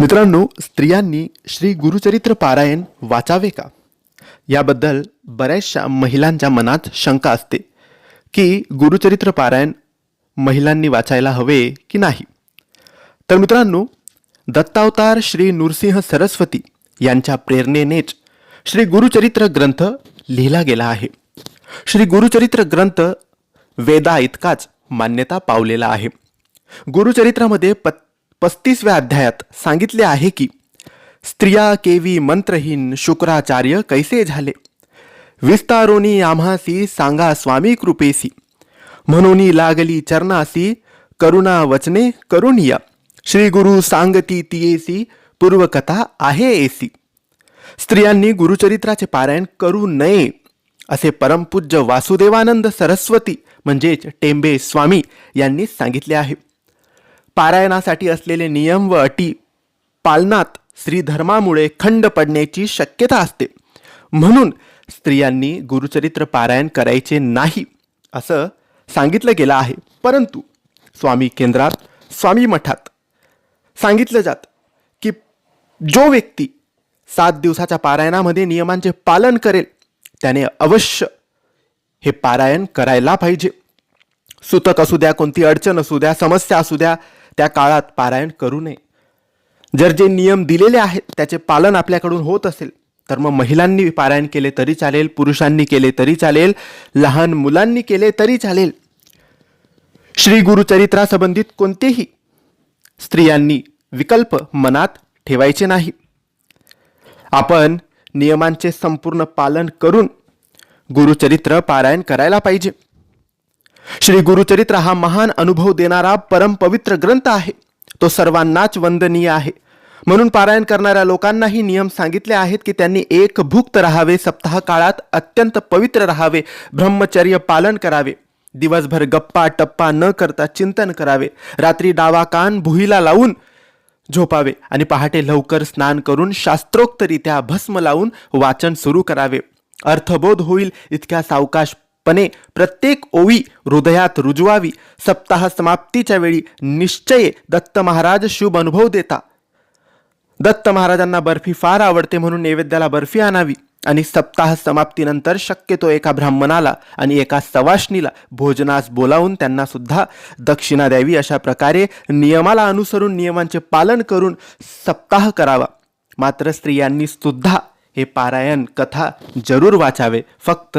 मित्रांनो स्त्रियांनी श्री गुरुचरित्र पारायण वाचावे का? याबद्दल बऱ्याचशा महिलांच्या मनात शंका असते की गुरुचरित्र पारायण महिलांनी वाचायला हवे की नाही? तर मित्रांनो दत्तावतार श्री नृसिंह सरस्वती यांच्या प्रेरणेनेच श्री गुरुचरित्र ग्रंथ लिहिला गेला आहे. श्री गुरुचरित्र ग्रंथ वेदा इतकाच मान्यता पावलेला आहे. गुरुचरित्रामध्ये पत् पस्तीसव्या अध्यायात सांगितले आहे की स्त्रिया केवी मंत्रहीन शुक्राचार्य कैसे झाले? विस्तारोनी आम्हासी सांगा स्वामी कृपेसी. म्हणून लागली चरणासी करुणा वचने करुणिया. श्री गुरु सांगती तियेसी पूर्वकथा आहे एसी. स्त्रियांनी गुरुचरित्राचे पारायण करू नये असे परमपूज्य वासुदेवानंद सरस्वती म्हणजेच टेंबे स्वामी यांनी सांगितले आहे. पारायणासाठी असलेले नियम व अटी पालनात श्रीधर्मामुळे खंड पडण्याची शक्यता असते. म्हणून स्त्रियांनी गुरुचरित्र पारायण करायचे नाही असं सांगितलं गेलं आहे. परंतु स्वामी केंद्रात स्वामी मठात सांगितलं जात की जो व्यक्ती सात दिवसाच्या पारायणामध्ये नियमांचे पालन करेल त्याने अवश्य हे पारायण करायला पाहिजे. सुतक असू द्या कोणती अडचण असू द्या समस्या असू द्या त्या काळात पारायण करू नये. जर जे नियम दिलेले आहेत त्याचे पालन आपल्याकडून होत असेल तर मग महिलांनी पारायण केले तरी चालेल पुरुषांनी केले तरी चालेल लहान मुलांनी केले तरी चालेल. श्री गुरुचरित्रासंबंधित कोणतेही स्त्रियांनी विकल्प मनात ठेवायचे नाही. आपण नियमांचे संपूर्ण पालन करून गुरुचरित्र पारायण करायला पाहिजे. श्री गुरुचरित्र हा महान अनुभव देणारा परमपवित्र ग्रंथ आहे. तो सर्वांनाच वंदनीय आहे. म्हणून पारायण करणाऱ्या लोकांनाही नियम सांगितले आहेत की त्यांनी एक भुक्त राहावे सप्ताह काळात अत्यंत पवित्र राहावे ब्रह्मचर्य पालन करावे. दिवसभर गप्पा टप्पा न करता चिंतन करावे. रात्री डावा कान भुईला लावून झोपावे आणि पहाटे लवकर स्नान करून शास्त्रोक्तरित्या भस्म लावून वाचन सुरू करावे. अर्थबोध होईल इतक्या सावकाश सावकाशपणे प्रत्येक ओवी हृदयात रुजवावी. सप्ताह समाप्तीच्या वेळी निश्चय दत्त महाराज शुभ अनुभव देता. दत्त महाराजांना बर्फी फार आवडते म्हणून नैवेद्याला बर्फी आणावी. आणि सप्ताह समाप्तीनंतर शक्यतो एका ब्राह्मणाला आणि एका सवाष्णीला भोजनास बोलावून त्यांना सुद्धा दक्षिणा द्यावी अशा प्रकारे नियमाला अनुसरून नियमांचे पालन करून सप्ताह करावा. मात्र स्त्रियांनी सुद्धा हे पारायण कथा जरूर वाचावे. फक्त